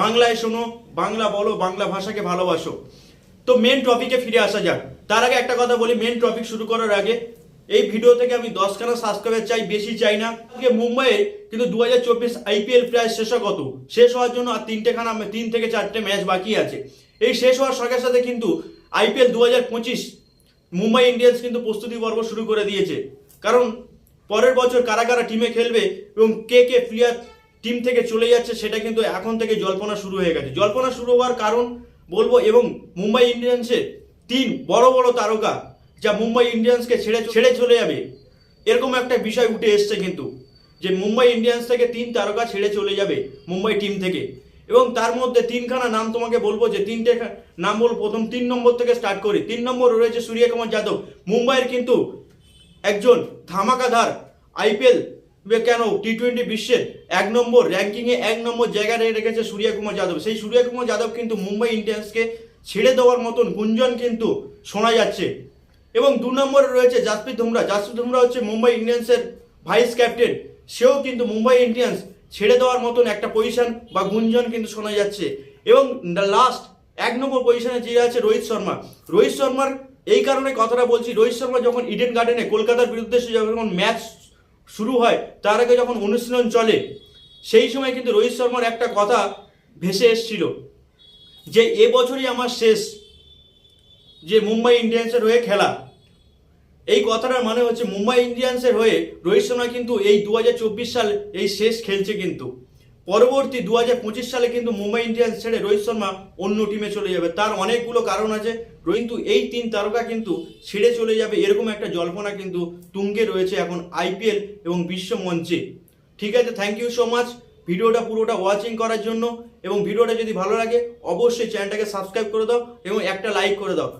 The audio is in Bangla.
বাংলায় শোনো, বাংলা বলো, বাংলা ভাষাকে ভালোবাসো। তো মেন টপিকে ফিরে আসা যাক। তার আগে একটা কথা বলি মেন টপিক শুরু করার আগে, এই ভিডিও থেকে আমি দশখানা সাবস্ক্রাইবার চাই, বেশি চাই না। আজকে মুম্বাইয়ে কিন্তু দু হাজার চব্বিশ আইপিএল প্রায় শেষগত শেষ হওয়ার জন্য আর তিনটে খানা তিন থেকে চারটে ম্যাচ বাকি আছে। এই শেষ হওয়ার সাথে সাথে কিন্তু আইপিএল দু হাজার পঁচিশ, মুম্বাই ইন্ডিয়ান্স কিন্তু প্রস্তুতি পর্ব শুরু করে দিয়েছে। কারণ পরের বছর কারা কারা টিমে খেলবে এবং কে কে প্লেয়ার টিম থেকে চলে যাচ্ছে, সেটা কিন্তু এখন থেকে জল্পনা শুরু হয়ে গেছে। জল্পনা শুরু হওয়ার কারণ বলব, এবং মুম্বাই ইন্ডিয়ান্সের তিন বড় বড় তারকা যা মুম্বাই ইন্ডিয়ান্সকে ছেড়ে ছেড়ে চলে যাবে, এরকম একটা বিষয় উঠে এসছে কিন্তু, যে মুম্বাই ইন্ডিয়ান্স থেকে তিন তারকা ছেড়ে চলে যাবে মুম্বাই টিম থেকে। এবং তার মধ্যে তিনখানা নাম তোমাকে বলব, যে তিনটে নাম বলব প্রথম তিন নম্বর থেকে স্টার্ট করি। তিন নম্বর রয়েছে সূর্যকুমার যাদব। মুম্বাইয়ের কিন্তু একজন ধামাকাধার আইপিএল কেন? টি টোয়েন্টি বিশ্বের এক নম্বর র্যাঙ্কিংয়ে এক নম্বর জায়গায় রেখেছে সূর্যকুমার যাদব। সেই সূর্যকুমার যাদব কিন্তু মুম্বাই ইন্ডিয়ান্সকে ছেড়ে দেওয়ার মতন গুঞ্জন কিন্তু শোনা যাচ্ছে। এবং দু নম্বরে রয়েছে জাসপ্রীত বুমরা। জাসপ্রীত বুমরা হচ্ছে মুম্বাই ইন্ডিয়ান্সের ভাইস ক্যাপ্টেন সেও কিন্তু মুম্বাই ইন্ডিয়ান্স ছেড়ে দেওয়ার মতন একটা পজিশন বা গুঞ্জন কিন্তু শোনা যাচ্ছে। এবং লাস্ট এক নম্বর পজিশনে যে আছে রোহিত শর্মা। রোহিত শর্মার এই কারণে কথাটা বলছি, রোহিত শর্মা যখন ইডেন গার্ডেনে কলকাতার বিরুদ্ধে যখন ম্যাচ শুরু হয়, তার আগে যখন অনুশীলন চলে, সেই সময় কিন্তু রোহিত শর্মার একটা কথা ভেসে এসছিল যে এবছরই আমার শেষ যে মুম্বাই ইন্ডিয়ান্সের হয়ে খেলা। এই কথাটার মানে হচ্ছে মুম্বাই ইন্ডিয়ান্সের হয়ে রোহিত শর্মা কিন্তু এই দু সাল এই শেষ খেলছে কিন্তু। পরবর্তী দু হাজার পঁচিশ সালে কিন্তু মুম্বাই ইন্ডিয়ান্স ছেড়ে রোহিত শর্মা অন্য টিমে চলে যাবে। তার অনেকগুলো কারণ আছে। কিন্তু এই তিন তারকা কিন্তু ছেড়ে চলে যাবে। এরকম একটা জল্পনা কিন্তু তুঙ্গে রয়েছে এখন আইপিএল এবং বিশ্ব মঞ্চে। ঠিক আছে থ্যাংক ইউ সো মাচ ভিডিওটা পুরোটা ওয়াচিং করার জন্য। এবং ভিডিওটা যদি ভালো লাগে, অবশ্যই চ্যানেলটাকে সাবস্ক্রাইব করে দাও এবং একটা লাইক করে দাও।